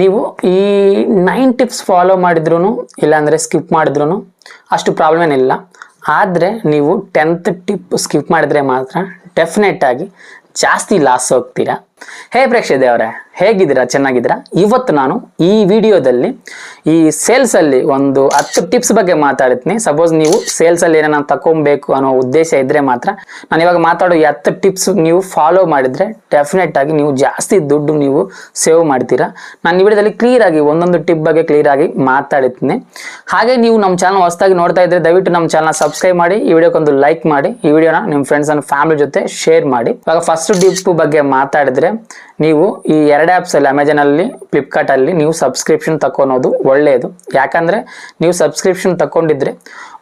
ನೀವು ಈ nine tips follow ಮಾಡಿದ್ರು ಇಲ್ಲಾಂದರೆ ಸ್ಕಿಪ್ ಮಾಡಿದ್ರು ಅಷ್ಟು ಪ್ರಾಬ್ಲಮ್ ಏನಿಲ್ಲ. ಆದರೆ ನೀವು ಟೆಂತ್ ಟಿಪ್ ಸ್ಕಿಪ್ ಮಾಡಿದ್ರೆ ಮಾತ್ರ ಡೆಫಿನೆಟ್ ಆಗಿ ಜಾಸ್ತಿ ಲಾಸ್ ಹೋಗ್ತೀರಾ. ಹೇ ಪ್ರೇಕ್ಷದೆ ಅವರೇ, ಹೇಗಿದ್ದೀರಾ? ಚೆನ್ನಾಗಿದ್ದೀರಾ? ಇವತ್ತು ನಾನು ಈ ವಿಡಿಯೋದಲ್ಲಿ ಈ ಸೇಲ್ಸಲ್ಲಿ ಒಂದು ಹತ್ತು ಟಿಪ್ಸ್ ಬಗ್ಗೆ ಮಾತಾಡ್ತೀನಿ. ಸಪೋಸ್ ನೀವು ಸೇಲ್ಸಲ್ಲಿ ಏನಾರ ತಗೊಬೇಕು ಅನ್ನೋ ಉದ್ದೇಶ ಇದ್ದರೆ ಮಾತ್ರ ನಾನು ಇವಾಗ ಮಾತಾಡೋ ಈ ಹತ್ತು ಟಿಪ್ಸ್ ನೀವು ಫಾಲೋ ಮಾಡಿದರೆ ಡೆಫಿನೆಟ್ ಆಗಿ ನೀವು ಜಾಸ್ತಿ ದುಡ್ಡು ನೀವು ಸೇವ್ ಮಾಡ್ತೀರಾ. ನಾನು ಈ ವಿಡಿಯೋದಲ್ಲಿ ಕ್ಲಿಯರ್ ಆಗಿ ಒಂದೊಂದು ಟಿಪ್ ಬಗ್ಗೆ ಕ್ಲಿಯರ್ ಆಗಿ ಮಾತಾಡ್ತೀನಿ ಹಾಗೆ ನೀವು ನಮ್ಮ ಚಾನಲ್ ಹೊಸದಾಗಿ ನೋಡ್ತಾ ಇದ್ರೆ ದಯವಿಟ್ಟು ನಮ್ಮ ಚಾನಲ್ ಸಬ್ಸ್ಕ್ರೈಬ್ ಮಾಡಿ, ಈ ವಿಡಿಯೋಕ್ಕೊಂದು ಲೈಕ್ ಮಾಡಿ, ಈ ವಿಡಿಯೋನ ನಿಮ್ಮ ಫ್ರೆಂಡ್ಸ್ ಅಂಡ್ ಫ್ಯಾಮಿಲಿ ಜೊತೆ ಶೇರ್ ಮಾಡಿ. ಇವಾಗ ಫಸ್ಟ್ ಟಿಪ್ ಬಗ್ಗೆ ಮಾತಾಡಿದ್ರೆ ನೀವು ಈ ಎರಡು ಆ್ಯಪ್ಸಲ್ಲಿ ಅಲ್ಲಿ ಫ್ಲಿಪ್ಕಾರ್ಟಲ್ಲಿ ನೀವು ಸಬ್ಸ್ಕ್ರಿಪ್ಷನ್ ತಗೊಳೋದು ಒಳ್ಳೆಯದು ಯಾಕಂದರೆ ನೀವು ಸಬ್ಸ್ಕ್ರಿಪ್ಷನ್ ತಗೊಂಡಿದ್ರೆ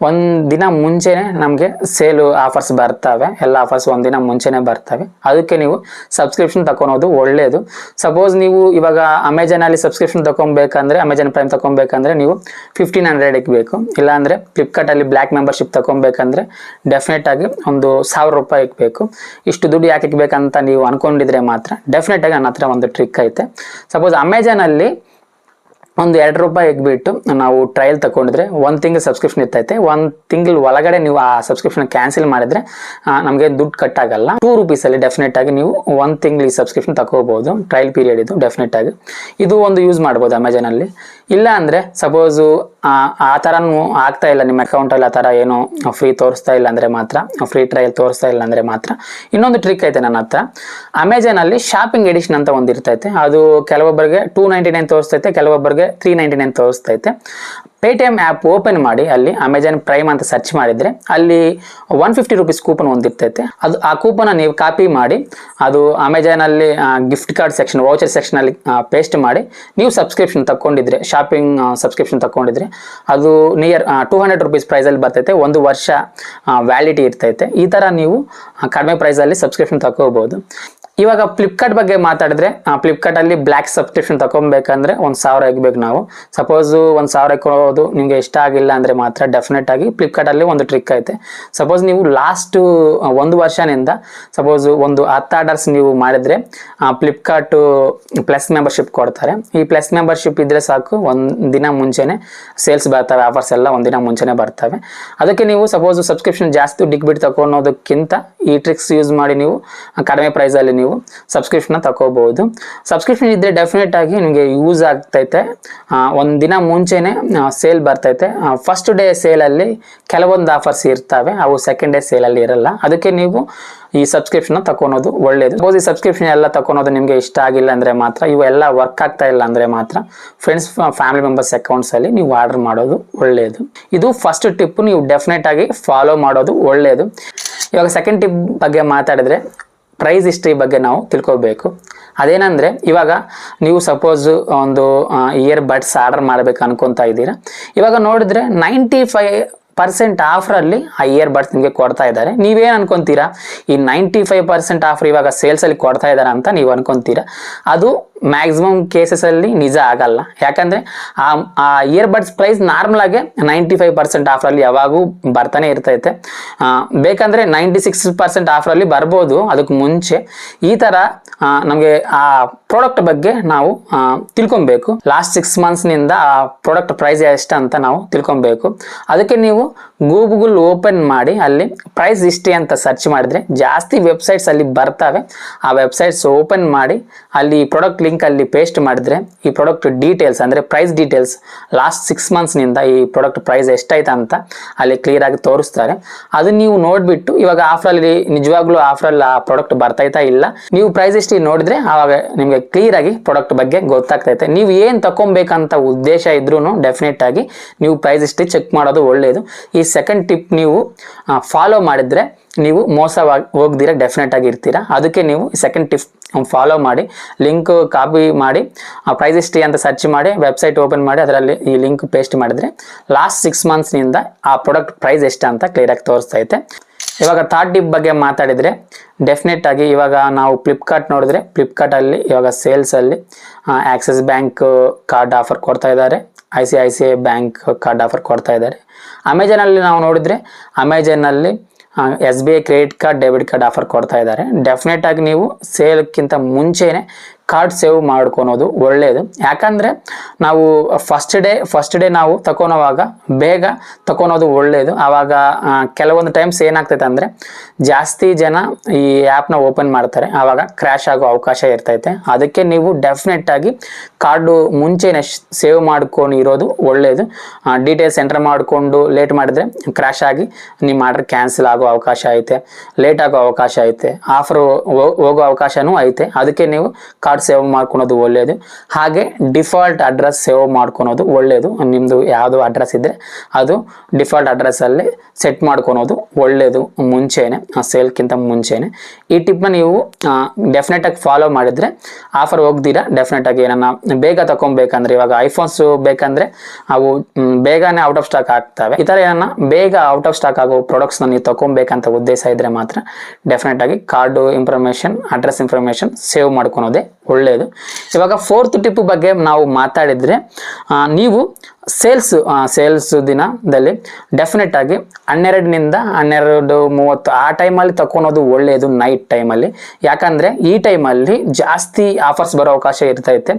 ಒಂದ್ ದಿನ ಮುಂಚೆನೆ ನಮಗೆ ಸೇಲು ಆಫರ್ಸ್ ಬರ್ತವೆ. ಎಲ್ಲ ಆಫರ್ಸ್ ಒಂದಿನ ಮುಂಚೆನೆ ಬರ್ತವೆ. ಅದಕ್ಕೆ ನೀವು ಸಬ್ಸ್ಕ್ರಿಪ್ಷನ್ ತಗೊಳೋದು ಒಳ್ಳೆಯದು ಸಪೋಸ್ ನೀವು ಇವಾಗ ಅಮೆಜಾನ್ ಅಲ್ಲಿ ಸಬ್ಸ್ಕ್ರಿಪ್ಷನ್ ತಗೊಬೇಕಂದ್ರೆ ಅಮೆಜಾನ್ ಪ್ರೈಮ್ ತಗೊಬೇಕಂದ್ರೆ ನೀವು ಫಿಫ್ಟೀನ್ ಹಂಡ್ರೆಡ್ ಇಕ್ಬೇಕು ಇಲ್ಲಾಂದ್ರೆ ಫ್ಲಿಪ್ಕಾರ್ಟ್ ಅಲ್ಲಿ ಬ್ಲ್ಯಾಕ್ ಮೆಂಬರ್ಶಿಪ್ ತಗೊಬೇಕಂದ್ರೆ ಡೆಫಿನೆಟ್ ಆಗಿ ಒಂದು ಸಾವಿರ ರೂಪಾಯಿ ಇಕ್ಬೇಕು ಇಷ್ಟು ದುಡ್ಡು ಯಾಕೆ ಇಕ್ಬೇಕಂತ ನೀವು ಅನ್ಕೊಂಡಿದ್ರೆ ಮಾತ್ರ ಡೆಫಿನೆಟ್ ಆಗಿ ನನ್ನ ಒಂದು ಟ್ರಿಕ್ ಐತೆ. ಸಪೋಸ್ ಅಮೆಜಾನ್ ಅಲ್ಲಿ ಒಂದು ಎರಡು ರೂಪಾಯಿ ಇಟ್ಬಿಟ್ಟು ನಾವು ಟ್ರಯಲ್ ತಗೊಂಡಿದ್ರೆ ಒಂದು ತಿಂಗಳು ಸಬ್ಸ್ಕ್ರಿಪ್ಷನ್ ಇರ್ತೈತೆ. ಒಂದು ತಿಂಗಳ ಒಳಗಡೆ ನೀವು ಆ ಸಬ್ಸ್ಕ್ರಿಪ್ಷನ್ ಕ್ಯಾನ್ಸಲ್ ಮಾಡಿದ್ರೆ ನಮಗೆ ದುಡ್ಡು ಕಟ್ ಆಗಲ್ಲ. ಟೂ ರುಪೀಸಲ್ಲಿ ಡೆಫಿನೆಟ್ ಆಗಿ ನೀವು ಒಂದು ತಿಂಗಳು ಈ ಸಬ್ಸ್ಕ್ರಿಪ್ಷನ್ ತಗೋಬಹುದು ಟ್ರಯಲ್ ಪೀರಿಯಡ್ ಇದು ಡೆಫಿನೆಟ್ ಆಗಿ. ಇದು ಒಂದು ಯೂಸ್ ಮಾಡ್ಬೋದು ಅಮೆಜಾನಲ್ಲಿ ಇಲ್ಲ ಅಂದರೆ ಸಪೋಸು ಆ ಥರನೂ ಆಗ್ತಾ ಇಲ್ಲ. ನಿಮ್ಮ ಅಕೌಂಟಲ್ಲಿ ಆ ಥರ ಏನು ಫ್ರೀ ತೋರಿಸ್ತಾ ಇಲ್ಲ ಅಂದರೆ ಮಾತ್ರ ಫ್ರೀ ಟ್ರಯಲ್ ತೋರಿಸ್ತಾ ಇಲ್ಲ ಅಂದರೆ ಮಾತ್ರ. ಇನ್ನೊಂದು ಟ್ರಿಕ್ ಐತೆ ನನ್ನ ಹತ್ರ. ಅಮೆಝಾನಲ್ಲಿ ಶಾಪಿಂಗ್ ಎಡಿಷನ್ ಅಂತ ಒಂದು ಇರ್ತೈತೆ. ಅದು ಕೆಲವೊಬ್ಬರಿಗೆ ಟೂ ನೈಂಟಿ ನೈನ್ ತೋರಿಸ್ತೈತೆ, ಕೆಲವೊಬ್ಬರಿಗೆ ತ್ರೀ ನೈಂಟಿ ನೈನ್ ತೋರಿಸ್ತೈತೆ. ಪೇಟಿಎಮ್ ಆ್ಯಪ್ ಓಪನ್ ಮಾಡಿ, ಅಲ್ಲಿ ಅಮೆಜಾನ್ ಪ್ರೈಮ್ ಅಂತ ಸರ್ಚ್ ಮಾಡಿದರೆ, ಅಲ್ಲಿ ಒನ್ ಫಿಫ್ಟಿ ರುಪೀಸ್ ಕೂಪನ್ ಒಂದಿರ್ತೈತೆ ಅದು ಆ ಕೂಪನ್ನ ನೀವು ಕಾಪಿ ಮಾಡಿ, ಅದು ಅಮೆಜಾನಲ್ಲಿ ಗಿಫ್ಟ್ ಕಾರ್ಡ್ ಸೆಕ್ಷನ್ ವೌಚರ್ ಸೆಕ್ಷನಲ್ಲಿ ಪೇಸ್ಟ್ ಮಾಡಿ, ನೀವು ಸಬ್ಸ್ಕ್ರಿಪ್ಷನ್ ತಗೊಂಡಿದ್ರೆ ಶಾಪಿಂಗ್ ಸಬ್ಸ್ಕ್ರಿಪ್ಷನ್ ತಗೊಂಡಿದ್ರೆ ಅದು ನಿಯರ್ ಟೂ ಹಂಡ್ರೆಡ್ ರುಪೀಸ್ ಪ್ರೈಸಲ್ಲಿ ಬರ್ತೈತೆ. ಒಂದು ವರ್ಷ ವ್ಯಾಲಿಟಿ ಇರ್ತೈತೆ. ಈ ಥರ ನೀವು ಕಡಿಮೆ ಪ್ರೈಸಲ್ಲಿ ಸಬ್ಸ್ಕ್ರಿಪ್ಷನ್ ತಗೋಬಹುದು ಇವಾಗ ಫ್ಲಿಪ್ಕಾರ್ಟ್ ಬಗ್ಗೆ ಮಾತಾಡಿದ್ರೆ ಫ್ಲಿಪ್ಕಾರ್ಟ್ ಅಲ್ಲಿ ಬ್ಲ್ಯಾಕ್ ಸಬ್ಸ್ಕ್ರಿಪ್ಷನ್ ತಗೊಬೇಕಂದ್ರೆ ಒಂದು ಸಾವಿರ ಇಕ್ಬೇಕು ನಾವು. ಸಪೋಸ್ ಒಂದು ಸಾವಿರ ಕೊಡೋದು ನಿಮಗೆ ಇಷ್ಟ ಆಗಿಲ್ಲ ಅಂದ್ರೆ ಮಾತ್ರ ಡೆಫಿನೆಟ್ ಆಗಿ ಫ್ಲಿಪ್ಕಾರ್ಟ್ ಅಲ್ಲಿ ಒಂದು ಟ್ರಿಕ್ ಐತೆ. ಸಪೋಸ್ ನೀವು ಲಾಸ್ಟ್ ಒಂದು ವರ್ಷನಿಂದ ಸಪೋಸ್ ಒಂದು ಹತ್ತು ಆರ್ಡರ್ಸ್ ನೀವು ಮಾಡಿದ್ರೆ ಫ್ಲಿಪ್ಕಾರ್ಟ್ ಪ್ಲಸ್ ಮೆಂಬರ್ಶಿಪ್ ಕೊಡ್ತಾರೆ. ಈ ಪ್ಲಸ್ ಮೆಂಬರ್ಶಿಪ್ ಇದ್ರೆ ಸಾಕು ಒಂದು ದಿನ ಮುಂಚೆನೆ ಸೇಲ್ಸ್ ಬರ್ತವೆ ಆಫರ್ಸ್ ಎಲ್ಲ ಒಂದಿನ ಮುಂಚೆನೆ ಬರ್ತವೆ. ಅದಕ್ಕೆ ನೀವು ಸಪೋಸ್ ಸಬ್ಸ್ಕ್ರಿಪ್ಷನ್ ಜಾಸ್ತಿ ಡಿಗ್ಬಿಟ್ ತಗೊಳೋದಕ್ಕಿಂತ ಈ ಟ್ರಿಕ್ಸ್ ಯೂಸ್ ಮಾಡಿ ನೀವು ಕಡಿಮೆ ಪ್ರೈಸಲ್ಲಿ ನೀವು ಸಬ್ಸ್ಕ್ರಿಪ್ಷನ್ ತಗೋಬಹುದು. ಸಬ್ಸ್ಕ್ರಿಪ್ಷನ್ ಇದ್ದರೆ ಡೆಫಿನೆಟ್ ಆಗಿ ನಿಮಗೆ ಯೂಸ್ ಆಗ್ತೈತೆ. ಒಂದು ದಿನ ಮುಂಚೆನೆ ಸೇಲ್ ಬರ್ತೈತೆ. ಫಸ್ಟ್ ಡೇ ಸೇಲಲ್ಲಿ ಕೆಲವೊಂದು ಆಫರ್ಸ್ ಇರ್ತವೆ. ಅವು ಸೆಕೆಂಡ್ ಡೇ ಸೇಲಲ್ಲಿ ಇರಲ್ಲ. ಅದಕ್ಕೆ ನೀವು ಈ ಸಬ್ಸ್ಕ್ರಿಪ್ಷನ್ ತಗೊಳೋದು ಒಳ್ಳೇದು. ಸಪೋಸ್ ಈ ಸಬ್ಸ್ಕ್ರಿಪ್ಷನ್ ಎಲ್ಲ ತಗೊಳೋದು ನಿಮಗೆ ಇಷ್ಟ ಆಗಿಲ್ಲ ಅಂದ್ರೆ ಮಾತ್ರ ಇವೆಲ್ಲ ವರ್ಕ್ ಆಗ್ತಾ ಇಲ್ಲ ಅಂದ್ರೆ ಮಾತ್ರ ಫ್ರೆಂಡ್ಸ್ ಫ್ಯಾಮಿಲಿ ಮೆಂಬರ್ಸ್ ಅಕೌಂಟ್ಸ್ ಅಲ್ಲಿ ನೀವು ಆರ್ಡರ್ ಮಾಡೋದು ಒಳ್ಳೆಯದು ಇದು ಫಸ್ಟ್ ಟಿಪ್ ನೀವು ಡೆಫಿನೆಟ್ ಆಗಿ ಫಾಲೋ ಮಾಡೋದು ಒಳ್ಳೆಯದು ಇವಾಗ ಸೆಕೆಂಡ್ ಟಿಪ್ ಬಗ್ಗೆ ಮಾತಾಡಿದ್ರೆ ಪ್ರೈಸ್ ಹಿಸ್ಟ್ರಿ ಬಗ್ಗೆ ನಾವು ತಿಳ್ಕೊಬೇಕು ಅದೇನಂದ್ರೆ, ಇವಾಗ ನೀವು ಸಪೋಸ್ ಒಂದು ಇಯರ್ ಬಡ್ಸ್ ಆರ್ಡರ್ ಮಾಡ್ಬೇಕು ಅನ್ಕೊಂತ ಇದ್ದೀರಾ. ಇವಾಗ ನೋಡಿದ್ರೆ ನೈಂಟಿ ಫೈ ಪರ್ಸೆಂಟ್ ಆಫರಲ್ಲಿ ಆ ಇಯರ್ ಬಡ್ಸ್ ನಿಮಗೆ ಕೊಡ್ತಾ ಇದ್ದಾರೆ. ನೀವೇನು ಅನ್ಕೊಂತೀರಾ? ಈ ನೈಂಟಿ ಫೈವ್ ಪರ್ಸೆಂಟ್ ಆಫರ್ ಇವಾಗ ಸೇಲ್ಸಲ್ಲಿ ಕೊಡ್ತಾ ಇದ್ದಾರೆ ಅಂತ ನೀವು ಅನ್ಕೊಂತೀರಾ. ಅದು ಮ್ಯಾಕ್ಸಿಮಮ್ ಕೇಸಸಲ್ಲಿ ನಿಜ ಆಗಲ್ಲ. ಯಾಕಂದರೆ ಆ ಆ ಇಯರ್ ಬಡ್ಸ್ ಪ್ರೈಸ್ ನಾರ್ಮಲ್ ಆಗಿ ನೈಂಟಿ ಫೈವ್ ಪರ್ಸೆಂಟ್ ಆಫರಲ್ಲಿ ಯಾವಾಗೂ ಬರ್ತಾನೆ ಇರ್ತೈತೆ. ಬೇಕಂದರೆ ನೈಂಟಿ ಸಿಕ್ಸ್ ಪರ್ಸೆಂಟ್ ಆಫರಲ್ಲಿ ಬರ್ಬೋದು ಅದಕ್ಕೆ ಮುಂಚೆ. ಈ ಥರ ನಮಗೆ ಆ ಪ್ರಾಡಕ್ಟ್ ಬಗ್ಗೆ ನಾವು ತಿಳ್ಕೊಬೇಕು. ಲಾಸ್ಟ್ ಸಿಕ್ಸ್ ಮಂತ್ಸ್ನಿಂದ ಆ ಪ್ರಾಡಕ್ಟ್ ಪ್ರೈಸ್ ಎಷ್ಟು ಅಂತ ನಾವು ತಿಳ್ಕೊಬೇಕು. ಅದಕ್ಕೆ ನೀವು ಗೂಗಲ್ ಓಪನ್ ಮಾಡಿ, ಅಲ್ಲಿ ಪ್ರೈಸ್ ಇಷ್ಟೇ ಅಂತ ಸರ್ಚ್ ಮಾಡಿದ್ರೆ ಜಾಸ್ತಿ ವೆಬ್ಸೈಟ್ಸ್ ಅಲ್ಲಿ ಬರ್ತವೆ. ಆ ವೆಬ್ಸೈಟ್ಸ್ ಓಪನ್ ಮಾಡಿ, ಅಲ್ಲಿ ಪ್ರಾಡಕ್ಟ್ ಲಿಂಕ್ ಅಲ್ಲಿ ಪೇಸ್ಟ್ ಮಾಡಿದ್ರೆ ಈ ಪ್ರಾಡಕ್ಟ್ ಡೀಟೇಲ್ಸ್ ಅಂದ್ರೆ ಪ್ರೈಸ್ ಡೀಟೇಲ್ಸ್ ಲಾಸ್ಟ್ ಸಿಕ್ಸ್ ಮಂತ್ಸ್ನಿಂದ ಈ ಪ್ರಾಡಕ್ಟ್ ಪ್ರೈಸ್ ಎಷ್ಟಾಯ್ತು ಅಂತ ಅಲ್ಲಿ ಕ್ಲಿಯರ್ ಆಗಿ ತೋರಿಸ್ತಾರೆ. ಅದನ್ನ ನೀವು ನೋಡ್ಬಿಟ್ಟು ಇವಾಗ ಆಫರಲ್ಲಿ ನಿಜವಾಗ್ಲೂ ಆಫರಲ್ಲಿ ಆ ಪ್ರಾಡಕ್ಟ್ ಬರ್ತೈತಾ ಇಲ್ಲ, ನೀವು ಪ್ರೈಸ್ ಎಷ್ಟು ನೋಡಿದ್ರೆ ಆವಾಗ ನಿಮಗೆ ಕ್ಲಿಯರ್ ಆಗಿ ಪ್ರಾಡಕ್ಟ್ ಬಗ್ಗೆ ಗೊತ್ತಾಗ್ತೈತೆ. ನೀವು ಏನು ತಗೊಬೇಕಂತ ಉದ್ದೇಶ ಇದ್ರೂ ಡೆಫಿನೆಟ್ ಆಗಿ ನೀವು ಪ್ರೈಸ್ ಎಷ್ಟು ಚೆಕ್ ಮಾಡೋದು ಒಳ್ಳೆಯದು ಈ ಸೆಕೆಂಡ್ ಟಿಪ್ ನೀವು ಫಾಲೋ ಮಾಡಿದ್ರೆ ನೀವು ಮೋಸವಾಗಿ ಹೋಗ್ದಿರ ಡೆಫಿನೆಟ್ ಆಗಿ ಇರ್ತೀರಾ ಅದಕ್ಕೆ ನೀವು ಸೆಕೆಂಡ್ ಟಿಪ್ ಫಾಲೋ ಮಾಡಿ ಲಿಂಕ್ ಕಾಪಿ ಮಾಡಿ ಆ ಪ್ರೈಸ್ ಹಿಸ್ಟ್ರಿ ಅಂತ ಸರ್ಚ್ ಮಾಡಿ ವೆಬ್ಸೈಟ್ ಓಪನ್ ಮಾಡಿ ಅದರಲ್ಲಿ ಈ ಲಿಂಕ್ ಪೇಸ್ಟ್ ಮಾಡಿದ್ರೆ ಲಾಸ್ಟ್ ಸಿಕ್ಸ್ ಮಂತ್ಸ್ನಿಂದ ಆ ಪ್ರಾಡಕ್ಟ್ ಪ್ರೈಸ್ ಎಷ್ಟು ಅಂತ ಕ್ಲಿಯರಾಗಿ ತೋರಿಸ್ತೈತೆ ಇವಾಗ ಥರ್ಡ್ ಟಿಪ್ ಬಗ್ಗೆ ಮಾತಾಡಿದರೆ ಡೆಫಿನೆಟ್ ಆಗಿ ಇವಾಗ ನಾವು ಫ್ಲಿಪ್ಕಾರ್ಟ್ ನೋಡಿದ್ರೆ ಫ್ಲಿಪ್ಕಾರ್ಟಲ್ಲಿ ಇವಾಗ ಸೇಲ್ಸಲ್ಲಿ ಆಕ್ಸಿಸ್ ಬ್ಯಾಂಕ್ ಕಾರ್ಡ್ ಆಫರ್ ಕೊಡ್ತಾ ಇದ್ದಾರೆ I C I C I bank card offer ಕೊಡ್ತಾ ಇದ್ದಾರೆ ಅಮೆಜಾನಲ್ಲಿ ನಾವು ನೋಡಿದರೆ ಅಮೆಜಾನಲ್ಲಿ S B I credit card debit card offer ಕೊಡ್ತಾ ಇದ್ದಾರೆ. ಡೆಫಿನೆಟ್ ಆಗಿ ನೀವು ಸೇಲ್ಕ್ಕಿಂತ ಮುಂಚೆನೆ ಕಾರ್ಡ್ ಸೇವ್ ಮಾಡ್ಕೊಳೋದು ಒಳ್ಳೆಯದು ಯಾಕಂದರೆ ನಾವು ಫಸ್ಟ್ ಡೇ ಫಸ್ಟ್ ಡೇ ನಾವು ತಗೊಳೋವಾಗ ಬೇಗ ತಗೊಳೋದು ಒಳ್ಳೆಯದು ಆವಾಗ ಕೆಲವೊಂದು ಟೈಮ್ಸ್ ಏನಾಗ್ತೈತೆ ಅಂದರೆ ಜಾಸ್ತಿ ಜನ ಈ ಆ್ಯಪ್ನ ಓಪನ್ ಮಾಡ್ತಾರೆ. ಆವಾಗ ಕ್ರ್ಯಾಶ್ ಆಗೋ ಅವಕಾಶ ಇರ್ತೈತೆ. ಅದಕ್ಕೆ ನೀವು ಡೆಫಿನೆಟ್ಟಾಗಿ ಕಾರ್ಡು ಮುಂಚೆನೆ ಸೇವ್ ಮಾಡ್ಕೊಂಡು ಇರೋದು ಒಳ್ಳೆಯದು ಡೀಟೇಲ್ಸ್ ಎಂಟರ್ ಮಾಡಿಕೊಂಡು ಲೇಟ್ ಮಾಡಿದ್ರೆ ಕ್ರ್ಯಾಶ್ ಆಗಿ ನಿಮ್ಮ ಆರ್ಡರ್ ಕ್ಯಾನ್ಸಲ್ ಆಗೋ ಅವಕಾಶ ಐತೆ. ಲೇಟ್ ಆಗೋ ಅವಕಾಶ ಐತೆ. ಆಫರ್ ಹೋಗೋ ಅವಕಾಶನೂ ಐತೆ. ಅದಕ್ಕೆ ನೀವು ಕಾರ್ಡ್ ಸೇವ್ ಮಾಡ್ಕೊಳೋದು ಒಳ್ಳೆಯದು ಹಾಗೆ ಡಿಫಾಲ್ಟ್ ಅಡ್ರೆಸ್ ಸೇವ್ ಮಾಡ್ಕೊಳೋದು ಒಳ್ಳೆಯದು ನಿಮ್ಮದು ಯಾವುದು ಅಡ್ರೆಸ್ ಇದ್ದರೆ ಅದು ಡಿಫಾಲ್ಟ್ ಅಡ್ರೆಸ್ಸಲ್ಲಿ ಸೆಟ್ ಮಾಡ್ಕೊಳೋದು ಒಳ್ಳೆಯದು ಮುಂಚೆನೆ ಸೇಲ್ಕ್ಕಿಂತ ಮುಂಚೆನೆ. ಈ ಟಿಪ್ನ ನೀವು ಡೆಫಿನೆಟಾಗಿ ಫಾಲೋ ಮಾಡಿದರೆ ಆಫರ್ ಹೋಗ್ದಿರಾ ಡೆಫಿನೆಟಾಗಿ ಏನನ್ನ ಬೇಗ ತಗೊಬೇಕಂದ್ರೆ ಇವಾಗ ಐಫೋನ್ಸ್ ಬೇಕಂದ್ರೆ ಅವು ಬೇಗನೆ ಔಟ್ ಆಫ್ ಸ್ಟಾಕ್ ಆಗ್ತವೆ. ಈ ಥರ ಏನನ್ನ ಬೇಗ ಔಟ್ ಆಫ್ ಸ್ಟಾಕ್ ಆಗೋ ಪ್ರಾಡಕ್ಟ್ಸ್ನ ನೀವು ತಗೊಬೇಕಂತ ಉದ್ದೇಶ ಇದ್ರೆ ಮಾತ್ರ ಡೆಫಿನೆಟ್ ಆಗಿ card information address information save ಮಾಡ್ಕೊಳೋದೇ ಒಳ್ಳೆಯದು ಇವಾಗ ಫೋರ್ತ್ ಟಿಪ್ ಬಗ್ಗೆ ನಾವು ಮಾತಾಡಿದರೆ ನೀವು ಸೇಲ್ಸ್ ಸೇಲ್ಸ್ ದಿನದಲ್ಲಿ ಡೆಫಿನೆಟ್ ಆಗಿ ಹನ್ನೆರಡನಿಂದ ಹನ್ನೆರಡು ಮೂವತ್ತು ಆ ಟೈಮಲ್ಲಿ ತಗೊಳೋದು ಒಳ್ಳೆಯದು ನೈಟ್ ಟೈಮಲ್ಲಿ ಯಾಕಂದರೆ ಈ ಟೈಮಲ್ಲಿ ಜಾಸ್ತಿ ಆಫರ್ಸ್ ಬರೋ ಅವಕಾಶ ಇರ್ತೈತೆ.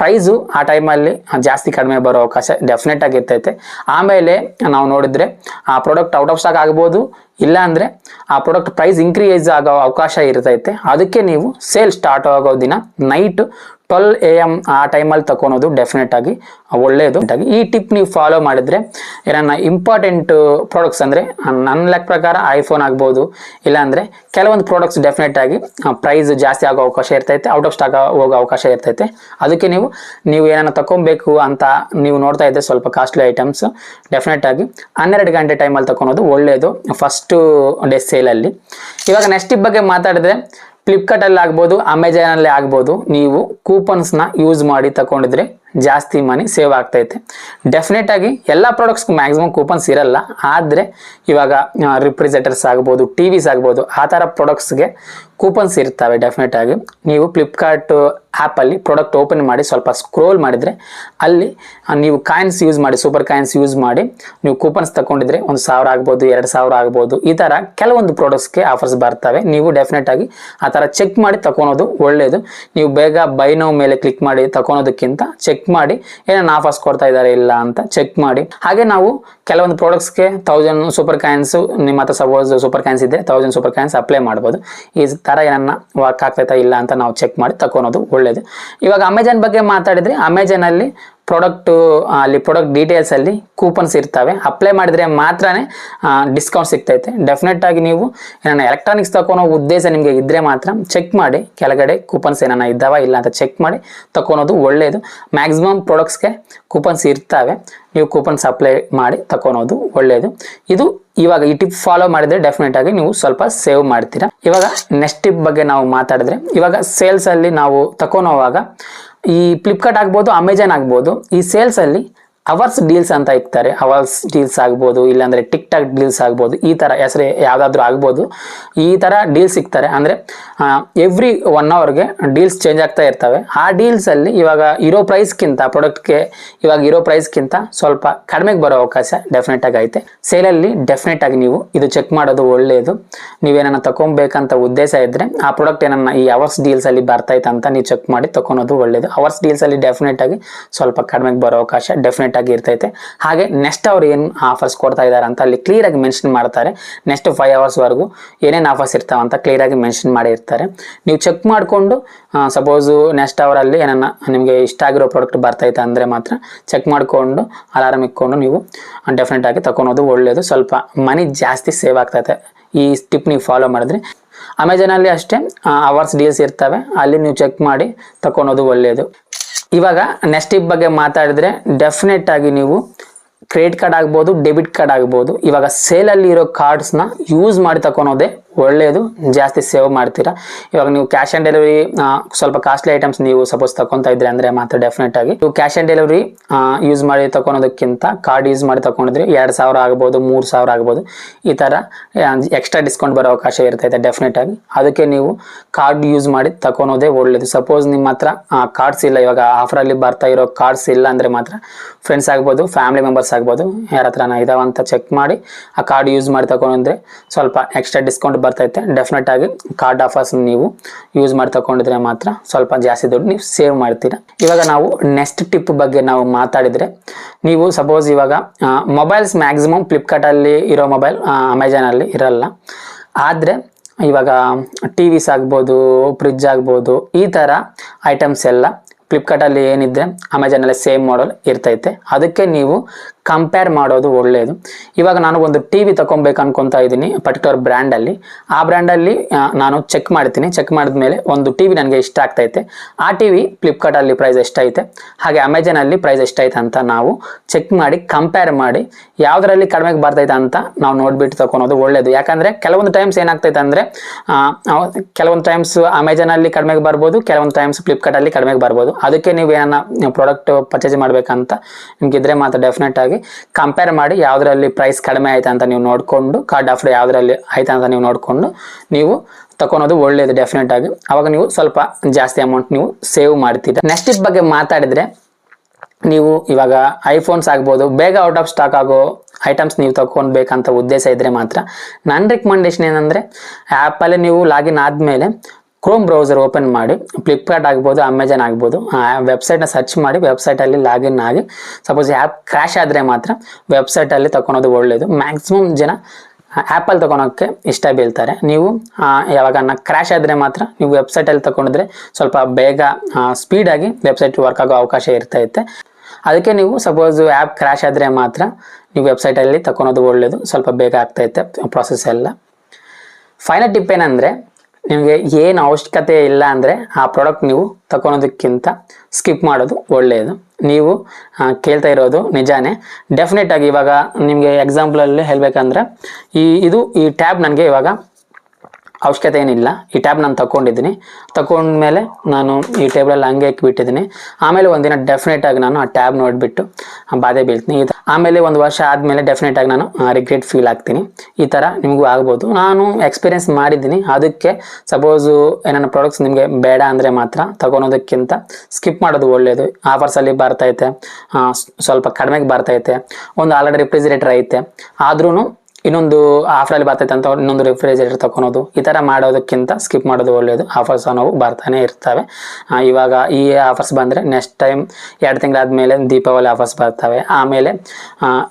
ಪ್ರೈಸು ಆ ಟೈಮಲ್ಲಿ ಜಾಸ್ತಿ ಕಡಿಮೆ ಬರೋ ಅವಕಾಶ ಡೆಫಿನೆಟ್ ಆಗಿ ಇರ್ತೈತೆ. ಆಮೇಲೆ ನಾವು ನೋಡಿದ್ರೆ ಆ ಪ್ರಾಡಕ್ಟ್ ಔಟ್ ಆಫ್ ಸ್ಟಾಕ್ ಆಗ್ಬೋದು ಇಲ್ಲ ಅಂದರೆ ಆ ಪ್ರಾಡಕ್ಟ್ ಪ್ರೈಸ್ ಇನ್ಕ್ರೀಸ್ ಆಗೋ ಅವಕಾಶ ಇರ್ತೈತೆ. ಅದಕ್ಕೆ ನೀವು ಸೇಲ್ ಸ್ಟಾರ್ಟ್ ಆಗೋ ದಿನ ನೈಟ್ ಟ್ವೆಲ್ ಎ ಎಂ ಆ ಟೈಮಲ್ಲಿ ತಗೊಳೋದು ಡೆಫಿನೆಟ್ ಆಗಿ ಒಳ್ಳೆಯದು ಈ ಟಿಪ್ ನೀವು ಫಾಲೋ ಮಾಡಿದ್ರೆ ಏನನ್ನ ಇಂಪಾರ್ಟೆಂಟ್ ಪ್ರಾಡಕ್ಟ್ಸ್ ಅಂದರೆ ನನ್ನ ಲೆಕ್ಕ ಪ್ರಕಾರ ಐಫೋನ್ ಆಗ್ಬೋದು, ಇಲ್ಲಾಂದರೆ ಕೆಲವೊಂದು ಪ್ರಾಡಕ್ಟ್ಸ್ ಡೆಫಿನೆಟ್ ಆಗಿ ಪ್ರೈಸ್ ಜಾಸ್ತಿ ಆಗೋ ಅವಕಾಶ ಇರ್ತೈತೆ ಔಟ್ ಆಫ್ ಸ್ಟಾಕ್ ಹೋಗೋ ಅವಕಾಶ ಇರ್ತೈತೆ. ಅದಕ್ಕೆ ನೀವು ನೀವು ಏನನ್ನ ತಗೊಬೇಕು ಅಂತ ನೀವು ನೋಡ್ತಾ ಇದ್ದರೆ ಸ್ವಲ್ಪ ಕಾಸ್ಟ್ಲಿ ಐಟಮ್ಸ್ ಡೆಫಿನೆಟ್ ಆಗಿ ಹನ್ನೆರಡು ಗಂಟೆ ಟೈಮಲ್ಲಿ ತಗೊಳೋದು ಒಳ್ಳೆಯದು ಫಸ್ಟು ಡೇ ಸೇಲಲ್ಲಿ ಇವಾಗ ನೆಕ್ಸ್ಟ್ ಟಿಪ್ ಬಗ್ಗೆ ಮಾತಾಡಿದ್ರೆ ಫ್ಲಿಪ್ಕಾರ್ಟಲ್ಲಿ ಆಗ್ಬೋದು ಅಮೆಜಾನಲ್ಲಿ ಆಗ್ಬೋದು ನೀವು ಕೂಪನ್ಸ್ನ ಯೂಸ್ ಮಾಡಿ ತಗೊಂಡಿದ್ರೆ ಜಾಸ್ತಿ ಮನಿ ಸೇವ್ ಆಗ್ತೈತೆ. ಡೆಫಿನೆಟ್ ಆಗಿ ಎಲ್ಲ ಪ್ರಾಡಕ್ಟ್ಸ್ಗೂ ಮ್ಯಾಕ್ಸಿಮಮ್ ಕೂಪನ್ಸ್ ಇರಲ್ಲ. ಆದರೆ ಇವಾಗ ರಿಫ್ರಿಜರೇಟರ್ಸ್ ಆಗ್ಬೋದು ಟಿ ವಿಸ್ ಆಗ್ಬೋದು, ಆ ಥರ ಪ್ರಾಡಕ್ಟ್ಸ್ಗೆ ಕೂಪನ್ಸ್ ಇರ್ತವೆ ಡೆಫಿನೆಟ್ ಆಗಿ. ನೀವು ಫ್ಲಿಪ್ಕಾರ್ಟ್ ಆ್ಯಪಲ್ಲಿ ಪ್ರಾಡಕ್ಟ್ ಓಪನ್ ಮಾಡಿ ಸ್ವಲ್ಪ ಸ್ಕ್ರೋಲ್ ಮಾಡಿದರೆ ಅಲ್ಲಿ ನೀವು ಕಾಯಿನ್ಸ್ ಯೂಸ್ ಮಾಡಿ ಸೂಪರ್ ಕಾಯಿನ್ಸ್ ಯೂಸ್ ಮಾಡಿ ನೀವು ಕೂಪನ್ಸ್ ತಗೊಂಡಿದ್ರೆ ಒಂದು ಸಾವಿರ ಆಗ್ಬೋದು, ಎರಡು ಸಾವಿರ ಆಗ್ಬೋದು, ಈ ಥರ ಕೆಲವೊಂದು ಪ್ರಾಡಕ್ಟ್ಸ್ಗೆ ಆಫರ್ಸ್ ಬರ್ತವೆ. ನೀವು ಡೆಫಿನೆಟ್ ಆಗಿ ಆ ಥರ ಚೆಕ್ ಮಾಡಿ ತಗೊಳೋದು ಒಳ್ಳೆಯದು ನೀವು ಬೇಗ ಬೈ ನೋ ಮೇಲೆ ಕ್ಲಿಕ್ ಮಾಡಿ ತಗೊಳೋದಕ್ಕಿಂತ ಚೆಕ್ ಮಾಡಿ ಏನೇನು ಆಫರ್ಸ್ ಕೊಡ್ತಾ ಇದ್ದಾರೆ ಇಲ್ಲ ಅಂತ ಚೆಕ್ ಮಾಡಿ. ಹಾಗೆ ನಾವು ಕೆಲವೊಂದು ಪ್ರಾಡಕ್ಟ್ಸ್ಗೆ ತೌಸಂಡ್ ಸೂಪರ್ ಕಾಯಿನ್ಸ್ ನಿಮ್ಮ ಹತ್ರ ಸಪೋಸ್ ಸೂಪರ್ ಕಾಯಿನ್ಸ್ ಇದೆ ತೌಸಂಡ್ ಸೂಪರ್ ಕಾಯಿನ್ಸ್ ಅಪ್ಲೈ ಮಾಡ್ಬೋದು. ಈ ಥರ ಏನನ್ನ ವರ್ಕ್ ಆಗ್ತೈತಾ ಇಲ್ಲ ಅಂತ ನಾವು ಚೆಕ್ ಮಾಡಿ ತಗೊಳೋದು ಒಳ್ಳೇದು. ಇವಾಗ ಅಮೆಜಾನ್ ಬಗ್ಗೆ ಮಾತಾಡಿದ್ರೆ ಅಮೆಜಾನಲ್ಲಿ ಪ್ರಾಡಕ್ಟು ಅಲ್ಲಿ ಪ್ರಾಡಕ್ಟ್ ಡೀಟೇಲ್ಸಲ್ಲಿ ಕೂಪನ್ಸ್ ಇರ್ತವೆ. ಅಪ್ಲೈ ಮಾಡಿದರೆ ಮಾತ್ರನೇ ಡಿಸ್ಕೌಂಟ್ ಸಿಗ್ತೈತೆ. ಡೆಫಿನೆಟ್ ಆಗಿ ನೀವು ಏನನ್ನ ಎಲೆಕ್ಟ್ರಾನಿಕ್ಸ್ ತಗೊಳೋ ಉದ್ದೇಶ ನಿಮಗೆ ಇದ್ದರೆ ಮಾತ್ರ ಚೆಕ್ ಮಾಡಿ. ಕೆಳಗಡೆ ಕೂಪನ್ಸ್ ಏನನ್ನ ಇದ್ದಾವ ಇಲ್ಲ ಅಂತ ಚೆಕ್ ಮಾಡಿ. ತಗೊಳೋದು ಒಳ್ಳೆಯದು ಮ್ಯಾಕ್ಸಿಮಮ್ ಪ್ರಾಡಕ್ಟ್ಸ್ಗೆ ಕೂಪನ್ಸ್ ಇರ್ತವೆ. ನೀವು ಕೂಪನ್ಸ್ ಅಪ್ಲೈ ಮಾಡಿ ತಗೊಳೋದು ಒಳ್ಳೆಯದು ಇದು ಇವಾಗ ಈ ಟಿಪ್ ಫಾಲೋ ಮಾಡಿದ್ರೆ ಡೆಫಿನೆಟ್ ಆಗಿ ನೀವು ಸ್ವಲ್ಪ ಸೇವ್ ಮಾಡ್ತೀರಾ. ಇವಾಗ ನೆಕ್ಸ್ಟ್ ಟಿಪ್ ಬಗ್ಗೆ ನಾವು ಮಾತಾಡಿದ್ರೆ, ಇವಾಗ ಸೇಲ್ಸ್ ಅಲ್ಲಿ ನಾವು ತಗೊಳೋವಾಗ ಈ ಫ್ಲಿಪ್ಕಾರ್ಟ್ ಆಗ್ಬೋದು ಅಮೆಜಾನ್ ಆಗ್ಬೋದು ಈ ಸೇಲ್ಸ್ ಅಲ್ಲಿ ಅವರ್ಸ್ ಡೀಲ್ಸ್ ಅಂತ ಇರ್ತಾರೆ ಅವರ್ಸ್ ಡೀಲ್ಸ್ ಆಗ್ಬೋದು, ಇಲ್ಲಾಂದ್ರೆ ಟಿಕ್ ಟಾಕ್ ಡೀಲ್ಸ್ ಆಗ್ಬೋದು, ಈ ತರ ಹೆಸರು ಯಾವ್ದಾದ್ರು ಆಗ್ಬೋದು. ಈ ತರ ಡೀಲ್ಸ್ ಸಿಗ್ತಾರೆ ಅಂದ್ರೆ ಎವ್ರಿ ಒನ್ ಅವರ್ಗೆ ಡೀಲ್ಸ್ ಚೇಂಜ್ ಆಗ್ತಾ ಇರ್ತವೆ. ಆ ಡೀಲ್ಸ್ ಅಲ್ಲಿ ಇವಾಗ ಇರೋ ಪ್ರೈಸ್ಗಿಂತ ಪ್ರಾಡಕ್ಟ್ಗೆ ಇವಾಗ ಇರೋ ಪ್ರೈಸ್ಗಿಂತ ಸ್ವಲ್ಪ ಕಡಿಮೆಗೆ ಬರೋ ಅವಕಾಶ ಡೆಫಿನೆಟ್ ಆಗಿ ಐತೆ. ಸೇಲಲ್ಲಿ ಡೆಫಿನೆಟ್ ಆಗಿ ನೀವು ಇದು ಚೆಕ್ ಮಾಡೋದು ಒಳ್ಳೆಯದು ನೀವೇನನ್ನ ತಗೊಬೇಕಂತ ಉದ್ದೇಶ ಇದ್ರೆ ಆ ಪ್ರಾಡಕ್ಟ್ ಏನನ್ನ ಈ ಅವರ್ಸ್ ಡೀಲ್ಸ್ ಅಲ್ಲಿ ಬರ್ತೈತೆ ಅಂತ ನೀವು ಚೆಕ್ ಮಾಡಿ ತಗೊಳೋದು ಒಳ್ಳೆಯದು ಅವರ್ಸ್ ಡೀಲ್ಸ್ ಅಲ್ಲಿ ಡೆಫಿನೆಟ್ ಆಗಿ ಸ್ವಲ್ಪ ಕಡಿಮೆಗೆ ಬರೋ ಅವಕಾಶ ಡೆಫಿನೆಟ್ ಆಗಿ ಇರ್ತೈತೆ. ಹಾಗೆ ನೆಕ್ಸ್ಟ್ ಅವ್ರು ಏನು ಆಫರ್ಸ್ ಕೊಡ್ತಾ ಇದ್ದಾರೆ ಅಂತ ಅಲ್ಲಿ ಕ್ಲಿಯರ್ ಆಗಿ ಮೆನ್ಷನ್ ಮಾಡ್ತಾರೆ. ನೆಕ್ಸ್ಟ್ ಫೈವ್ ಅವರ್ಸ್ ವರೆಗೂ ಏನೇನು ಆಫರ್ಸ್ ಇರ್ತಾವ ಅಂತ ಕ್ಲಿಯರ್ ಆಗಿ ಮೆನ್ಷನ್ ಮಾಡಿರ್ತಾರೆ ನೀವು ಚೆಕ್ ಮಾಡಿಕೊಂಡು ಸಪೋಸು ನೆಕ್ಸ್ಟ್ ಅವರಲ್ಲಿ ಏನನ್ನ ನಿಮಗೆ ಇಷ್ಟ ಆಗಿರೋ ಪ್ರಾಡಕ್ಟ್ ಬರ್ತೈತೆ ಅಂದರೆ ಮಾತ್ರ ಚೆಕ್ ಮಾಡಿಕೊಂಡು ಅಲಾರಮ್ ಇಟ್ಕೊಂಡು ನೀವು ಡೆಫಿನೆಟ್ ಆಗಿ ತಗೊಳೋದು ಒಳ್ಳೆಯದು ಸ್ವಲ್ಪ ಮನಿ ಜಾಸ್ತಿ ಸೇವ್ ಆಗ್ತೈತೆ. ಈ ಟಿಪ್ ನೀವು ಫಾಲೋ ಮಾಡಿದ್ರೆ. ಅಮೆಜಾನಲ್ಲಿ ಅಷ್ಟೇ ಅವರ್ಸ್ ಡೀಲ್ಸ್ ಇರ್ತವೆ. ಅಲ್ಲಿ ನೀವು ಚೆಕ್ ಮಾಡಿ ತಕೊಳೋದು ಒಳ್ಳೆಯದು ಇವಾಗ ನೆಕ್ಸ್ಟ್ ಇಪ್ ಬಗ್ಗೆ ಮಾತಾಡಿದ್ರೆ ಡೆಫಿನೆಟ್ ಆಗಿ ನೀವು ಕ್ರೆಡಿಟ್ ಕಾರ್ಡ್ ಆಗ್ಬೋದು ಡೆಬಿಟ್ ಕಾರ್ಡ್ ಆಗ್ಬೋದು, ಇವಾಗ ಸೇಲಲ್ಲಿ ಇರೋ ಕಾರ್ಡ್ಸ್ನ ಯೂಸ್ ಮಾಡಿ ತಗೊಳೋದೇ ಒಳ್ಳೆಯದು. ಜಾಸ್ತಿ ಸೇವ್ ಮಾಡ್ತೀರಾ. ಇವಾಗ ನೀವು ಕ್ಯಾಶ್ ಆನ್ ಡೆಲಿವರಿ ಸ್ವಲ್ಪ ಕಾಸ್ಟ್ಲಿ ಐಟಮ್ಸ್ ನೀವು ಸಪೋಸ್ ತಗೊಂತಾ ಇದ್ರೆ ಅಂದ್ರೆ ಮಾತ್ರ ಡೆಫಿನೆಟ್ ಆಗಿ. ನೀವು ಕ್ಯಾಶ್ ಆನ್ ಡೆಲಿವರಿ ಯೂಸ್ ಮಾಡಿ ತಗೊಳೋದಕ್ಕಿಂತ ಕಾರ್ಡ್ ಯೂಸ್ ಮಾಡಿ ತಗೊಂಡಿದ್ರೆ ಎರಡು ಸಾವಿರ ಆಗ್ಬೋದು, ಮೂರು ಸಾವಿರ ಆಗ್ಬೋದು. ಈ ಥರ ಎಕ್ಸ್ಟ್ರಾ ಡಿಸ್ಕೌಂಟ್ ಬರೋ ಅವಕಾಶ ಇರ್ತೈತೆ ಡೆಫಿನೆಟ್ ಆಗಿ. ಅದಕ್ಕೆ ನೀವು ಕಾರ್ಡ್ ಯೂಸ್ ಮಾಡಿ ತಗೊಳೋದೇ ಒಳ್ಳೇದು. ಸಪೋಸ್ ನಿಮ್ಮ ಹತ್ರ ಕಾರ್ಡ್ಸ್ ಇಲ್ಲ. ಇವಾಗ ಆಫರಲ್ಲಿ ಬರ್ತಾ ಇರೋ ಕಾರ್ಡ್ಸ್ ಇಲ್ಲ ಅಂದ್ರೆ ಮಾತ್ರ ಫ್ರೆಂಡ್ಸ್ ಆಗ್ಬೋದು ಫ್ಯಾಮಿಲಿ ಮೆಂಬರ್ಸ್ ಆಗ್ಬೋದು, ಯಾರ ಹತ್ರನ ಇದಾವಂತ ಚೆಕ್ ಮಾಡಿ ಆ ಕಾರ್ಡ್ ಯೂಸ್ ಮಾಡಿ ತಗೊಂಡ್ರೆ ಸ್ವಲ್ಪ ಎಕ್ಸ್ಟ್ರಾ ಡಿಸ್ಕೌಂಟ್ ಬರ್ತೈತೆ. ಡೆಫಿನೆಟ್ ಆಗಿ ಕಾರ್ಡ್ ಆಫರ್ಸ್ ನೀವು ಯೂಸ್ ಮಾಡಿ ತಗೊಂಡಿದ್ರೆ ಮಾತ್ರ ಸ್ವಲ್ಪ ಜಾಸ್ತಿ ದುಡ್ಡು ನೀವು ಸೇವ್ ಮಾಡ್ತೀರಾ. ಇವಾಗ ನಾವು ನೆಕ್ಸ್ಟ್ ಟಿಪ್ ಬಗ್ಗೆ ನಾವು ಮಾತಾಡಿದ್ರೆ ನೀವು ಸಪೋಸ್ ಇವಾಗ ಮೊಬೈಲ್ಸ್ ಮ್ಯಾಕ್ಸಿಮಮ್ ಫ್ಲಿಪ್ಕಾರ್ಟಲ್ಲಿ ಇರೋ ಮೊಬೈಲ್ ಅಮೆಜಾನಲ್ಲಿ ಇರಲ್ಲ. ಆದರೆ ಇವಾಗ ಟಿ ವಿಸ್ ಆಗ್ಬೋದು ಫ್ರಿಜ್ ಆಗ್ಬೋದು, ಈ ಥರ ಐಟಮ್ಸ್ ಎಲ್ಲ ಫ್ಲಿಪ್ಕಾರ್ಟಲ್ಲಿ ಏನಿದೆ ಅಮೆಜಾನಲ್ಲಿ ಸೇಮ್ ಮಾಡಲ್ ಇರ್ತೈತೆ. ಅದಕ್ಕೆ ನೀವು ಕಂಪೇರ್ ಮಾಡೋದು ಒಳ್ಳೆಯದು ಇವಾಗ ನಾನು ಒಂದು ಟಿ ವಿ ತಗೊಬೇಕು ಅನ್ಕೊತಾ ಇದ್ದೀನಿ ಪರ್ಟಿಕ್ಯುಲರ್ ಬ್ರ್ಯಾಂಡಲ್ಲಿ ಆ ಬ್ರ್ಯಾಂಡಲ್ಲಿ ನಾನು ಚೆಕ್ ಮಾಡ್ತೀನಿ. ಚೆಕ್ ಮಾಡಿದ್ಮೇಲೆ ಒಂದು ಟಿ ವಿ ನನಗೆ ಇಷ್ಟ ಆಗ್ತೈತೆ ಆ ಟಿ ವಿ ಫ್ಲಿಪ್ಕಾರ್ಟಲ್ಲಿ ಪ್ರೈಸ್ ಎಷ್ಟೈತೆ? ಹಾಗೆ ಅಮೆಜಾನಲ್ಲಿ ಪ್ರೈಸ್ ಎಷ್ಟೈತೆ ಅಂತ ನಾವು ಚೆಕ್ ಮಾಡಿ ಕಂಪೇರ್ ಮಾಡಿ, ಯಾವುದರಲ್ಲಿ ಕಡಿಮೆಗೆ ಬರ್ತೈತೆ ಅಂತ ನಾವು ನೋಡ್ಬಿಟ್ಟು ತಗೊಳೋದು ಒಳ್ಳೆಯದು ಯಾಕಂದರೆ ಕೆಲವೊಂದು ಟೈಮ್ಸ್ ಏನಾಗ್ತೈತೆ ಅಂದರೆ ಕೆಲವೊಂದು ಟೈಮ್ಸ್ ಅಮೆಜಾನಲ್ಲಿ ಕಡಿಮೆಗೆ ಬರ್ಬೋದು, ಕೆಲವೊಂದು ಟೈಮ್ಸ್ ಫ್ಲಿಪ್ಕಾರ್ಟಲ್ಲಿ ಕಡಿಮೆಗೆ ಬರ್ಬೋದು. ಅದಕ್ಕೆ ನೀವು ಏನನ್ನ ಪ್ರಾಡಕ್ಟ್ ಪರ್ಚೇಸ್ ಮಾಡಬೇಕಂತ ನಿಮಗಿದ್ರೆ ಮಾತ್ರ ಡೆಫಿನೆಟ್ ಆಗಿ ಕಂಪೇರ್ ಮಾಡಿ ಯಾವುದರಲ್ಲಿ ಪ್ರೈಸ್ ಕಡಿಮೆ ಆಯ್ತಾ ಅಂತ ನೀವು ನೋಡಿಕೊಂಡು ಕಾರ್ಡ್ ಆಫರ್ ಯಾವುದರಲ್ಲಿ ಆಯ್ತಾ ಅಂತ ನೀವು ನೋಡಿಕೊಂಡು ನೀವು ತಗೊಳೋದು ಒಳ್ಳೆಯದು ಡೆಫಿನೆಟ್ ಆಗಿ. ಅವಾಗ ನೀವು ಸ್ವಲ್ಪ ಜಾಸ್ತಿ ಅಮೌಂಟ್ ನೀವು ಸೇವ್ ಮಾಡ್ತೀರಾ. ನೆಕ್ಸ್ಟ್ ಇದ್ ಬಗ್ಗೆ ಮಾತಾಡಿದ್ರೆ ನೀವು ಇವಾಗ ಐಫೋನ್ಸ್ ಆಗ್ಬೋದು, ಬೇಗ ಔಟ್ ಆಫ್ ಸ್ಟಾಕ್ ಆಗೋ ಐಟಮ್ಸ್ ನೀವು ತಗೊಳ್ಬೇಕಂತ ಉದ್ದೇಶ ಇದ್ರೆ ಮಾತ್ರ. ನನ್ನ ರೆಕಮೆಂಡೇಶನ್ ಏನಂದರೆ ಆ್ಯಪಲ್ಲಿ ನೀವು ಲಾಗಿನ್ ಆದಮೇಲೆ ಕ್ರೋಮ್ ಬ್ರೌಸರ್ ಓಪನ್ ಮಾಡಿ ಫ್ಲಿಪ್ಕಾರ್ಟ್ ಆಗ್ಬೋದು ಅಮೆಜಾನ್ ಆಗ್ಬೋದು, ಆ ವೆಬ್ಸೈಟ್ನ ಸರ್ಚ್ ಮಾಡಿ ವೆಬ್ಸೈಟಲ್ಲಿ ಲಾಗಿನ್ ಆಗಿ ಸಪೋಸ್ ಆ್ಯಪ್ ಕ್ರ್ಯಾಶ್ ಆದರೆ ಮಾತ್ರ ವೆಬ್ಸೈಟಲ್ಲಿ ತಗೊಳೋದು ಒಳ್ಳೆಯದು ಮ್ಯಾಕ್ಸಿಮಮ್ ಜನ ಆ್ಯಪಲ್ಲಿ ತೊಗೊಳೋಕ್ಕೆ ಇಷ್ಟ ಬೀಳ್ತಾರೆ. ನೀವು ಯಾವಾಗ ಕ್ರ್ಯಾಶ್ ಆದರೆ ಮಾತ್ರ ನೀವು ವೆಬ್ಸೈಟಲ್ಲಿ ತಗೊಂಡಿದ್ರೆ ಸ್ವಲ್ಪ ಬೇಗ ಸ್ಪೀಡಾಗಿ ವೆಬ್ಸೈಟ್ ವರ್ಕ್ ಆಗೋ ಅವಕಾಶ ಇರ್ತೈತೆ ಅದಕ್ಕೆ ನೀವು ಸಪೋಸ್ ಆ್ಯಪ್ ಕ್ರ್ಯಾಶ್ ಆದರೆ ಮಾತ್ರ ನೀವು ವೆಬ್ಸೈಟಲ್ಲಿ ತಗೊಳೋದು ಒಳ್ಳೆಯದು ಸ್ವಲ್ಪ ಬೇಗ ಆಗ್ತೈತೆ ಪ್ರೊಸೆಸ್ ಎಲ್ಲ. ಫೈನಲ್ ಟಿಪ್ ಏನಂದರೆ ನಿಮಗೆ ಏನು ಅವಶ್ಯಕತೆ ಇಲ್ಲ ಅಂದರೆ ಆ ಪ್ರಾಡಕ್ಟ್ ನೀವು ತಗೊಳೋದಕ್ಕಿಂತ ಸ್ಕಿಪ್ ಮಾಡೋದು ಒಳ್ಳೆಯದು ನೀವು ಕೇಳ್ತಾ ಇರೋದು ನಿಜಾನೇ. ಡೆಫಿನೆಟ್ ಆಗಿ ಇವಾಗ ನಿಮಗೆ ಎಕ್ಸಾಂಪಲಲ್ಲಿ ಹೇಳಬೇಕಂದ್ರೆ ಈ, ಇದು ಈ ಟ್ಯಾಬ್ ನನಗೆ ಇವಾಗ ಅವಶ್ಯಕತೆ ಏನಿಲ್ಲ. ಈ ಟ್ಯಾಬ್ ನಾನು ತಗೊಂಡಿದ್ದೀನಿ ತಗೊಂಡ್ಮೇಲೆ ನಾನು ಈ ಟೇಬಲಲ್ಲಿ ಹಂಗೆ ಇಕ್ಬಿಟ್ಟಿದ್ದೀನಿ. ಆಮೇಲೆ ಒಂದಿನ ಡೆಫಿನೆಟ್ ಆಗಿ ನಾನು ಆ ಟ್ಯಾಬ್ ನೋಡಿಬಿಟ್ಟು ಬಾಧೆ ಬೀಳ್ತೀನಿ. ಆಮೇಲೆ ಒಂದು ವರ್ಷ ಆದಮೇಲೆ ಡೆಫಿನೆಟ್ ಆಗಿ ನಾನು ರಿಗ್ರೆಟ್ ಫೀಲ್ ಆಗ್ತೀನಿ ಈ ಥರ ನಿಮಗೂ ಆಗ್ಬೋದು. ನಾನು ಎಕ್ಸ್ಪೀರಿಯನ್ಸ್ ಮಾಡಿದ್ದೀನಿ. ಅದಕ್ಕೆ ಸಪೋಸು ಏನಾನ ಪ್ರಾಡಕ್ಟ್ಸ್ ನಿಮಗೆ ಬೇಡ ಅಂದರೆ ಮಾತ್ರ ತಗೊಳೋದಕ್ಕಿಂತ ಸ್ಕಿಪ್ ಮಾಡೋದು ಒಳ್ಳೆಯದು ಆಫರ್ಸಲ್ಲಿ ಬರ್ತೈತೆ ಸ್ವಲ್ಪ ಕಡಿಮೆಗೆ ಬರ್ತೈತೆ ಒಂದು ಆಲ್ರೆಡಿ ರಿಫ್ರಿಜಿರೇಟರ್ ಐತೆ. ಆದ್ರೂ ಇನ್ನೊಂದು ಆಫರಲ್ಲಿ ಬರ್ತೈತೆ ಅಂತ ಇನ್ನೊಂದು ರೆಫ್ರಿಜರೇಟರ್ ತಗೊಳೋದು ಈ ಥರ ಮಾಡೋದಕ್ಕಿಂತ ಸ್ಕಿಪ್ ಮಾಡೋದು ಒಳ್ಳೆಯದು ಆಫರ್ಸ್ ಅನ್ನೋವು ಬರ್ತಾನೆ ಇರ್ತವೆ. ಇವಾಗ ಈ ಆಫರ್ಸ್ ಬಂದರೆ ನೆಕ್ಸ್ಟ್ ಟೈಮ್ ಎರಡು ತಿಂಗಳಾದ್ಮೇಲೆ ದೀಪಾವಳಿ ಆಫರ್ಸ್ ಬರ್ತವೆ. ಆಮೇಲೆ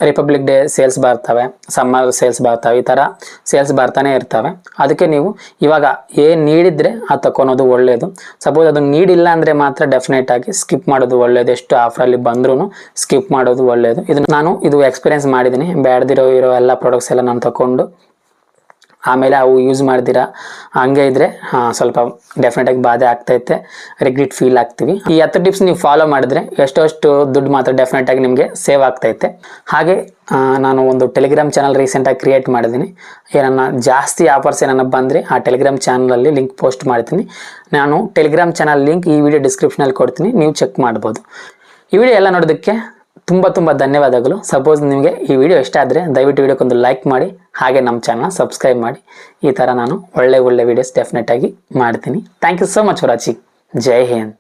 ರಿಪಬ್ಲಿಕ್ ಡೇ ಸೇಲ್ಸ್ ಬರ್ತವೆ ಸಮ್ಮರ್ ಸೇಲ್ಸ್ ಬರ್ತವೆ, ಈ ಥರ ಸೇಲ್ಸ್ ಬರ್ತಾನೆ ಇರ್ತವೆ. ಅದಕ್ಕೆ ನೀವು ಇವಾಗ ಏನು ನೀಡಿದರೆ ಅದು ತಗೊಳೋದು ಒಳ್ಳೆಯದು ಸಪೋಸ್ ಅದು ನೀಡಿಲ್ಲ ಅಂದರೆ ಮಾತ್ರ ಡೆಫಿನೆಟ್ ಆಗಿ ಸ್ಕಿಪ್ ಮಾಡೋದು ಒಳ್ಳೆಯದು ಎಷ್ಟು ಆಫರಲ್ಲಿ ಬಂದ್ರೂ ಸ್ಕಿಪ್ ಮಾಡೋದು ಒಳ್ಳೆಯದು ಇದು ನಾನು ಇದು ಎಕ್ಸ್ಪೀರಿಯನ್ಸ್ ಮಾಡಿದ್ದೀನಿ. ಬೇಡದಿರೋ ಇರೋ ಎಲ್ಲ ಪ್ರಾಡಕ್ಟ್ಸ್ ಎಲ್ಲ ನಾನು ತಗೊಂಡು ಆಮೇಲೆ ಅವು ಯೂಸ್ ಮಾಡ್ದಿರಾ ಹಂಗೆ ಇದ್ರೆ ಸ್ವಲ್ಪ ಡೆಫಿನೆಟಾಗಿ ಬಾಧೆ ಆಗ್ತೈತೆ ರಿಗ್ರೆಟ್ ಫೀಲ್ ಆಗ್ತೀವಿ. ಈ ಹತ್ತು ಟಿಪ್ಸ್ ನೀವು ಫಾಲೋ ಮಾಡಿದ್ರೆ ಎಷ್ಟೋಷ್ಟು ದುಡ್ಡು ಮಾತ್ರ ಡೆಫಿನೆಟಾಗಿ ನಿಮಗೆ ಸೇವ್ ಆಗ್ತೈತೆ ಹಾಗೆ ನಾನು ಒಂದು ಟೆಲಿಗ್ರಾಮ್ ಚಾನಲ್ ರೀಸೆಂಟಾಗಿ ಕ್ರಿಯೇಟ್ ಮಾಡಿದ್ದೀನಿ. ಏನನ್ನ ಜಾಸ್ತಿ ಆಫರ್ಸ್ ಏನನ್ನ ಬಂದರೆ ಆ ಟೆಲಿಗ್ರಾಮ್ ಚಾನಲಲ್ಲಿ ಲಿಂಕ್ ಪೋಸ್ಟ್ ಮಾಡ್ತೀನಿ. ನಾನು ಟೆಲಿಗ್ರಾಮ್ ಚಾನಲ್ ಲಿಂಕ್ ಈ ವಿಡಿಯೋ ಡಿಸ್ಕ್ರಿಪ್ಷನಲ್ಲಿ ಕೊಡ್ತೀನಿ. ನೀವು ಚೆಕ್ ಮಾಡ್ಬೋದು. ಈ ವಿಡಿಯೋ ಎಲ್ಲ ನೋಡೋದಕ್ಕೆ ತುಂಬ ತುಂಬ ಧನ್ಯವಾದಗಳು. ಸಪೋಸ್ ನಿಮಗೆ ಈ ವಿಡಿಯೋ ಇಷ್ಟ ಆದರೆ ದಯವಿಟ್ಟು ವಿಡಿಯೋಕ್ಕೊಂದು ಲೈಕ್ ಮಾಡಿ, ಹಾಗೆ ನಮ್ಮ ಚಾನಲ್ನ ಸಬ್ಸ್ಕ್ರೈಬ್ ಮಾಡಿ. ಈ ಥರ ನಾನು ಒಳ್ಳೆ ಒಳ್ಳೆ ವಿಡಿಯೋಸ್ ಡೆಫಿನೆಟಾಗಿ ಮಾಡ್ತೀನಿ. Thank you so much for watching Jai Hind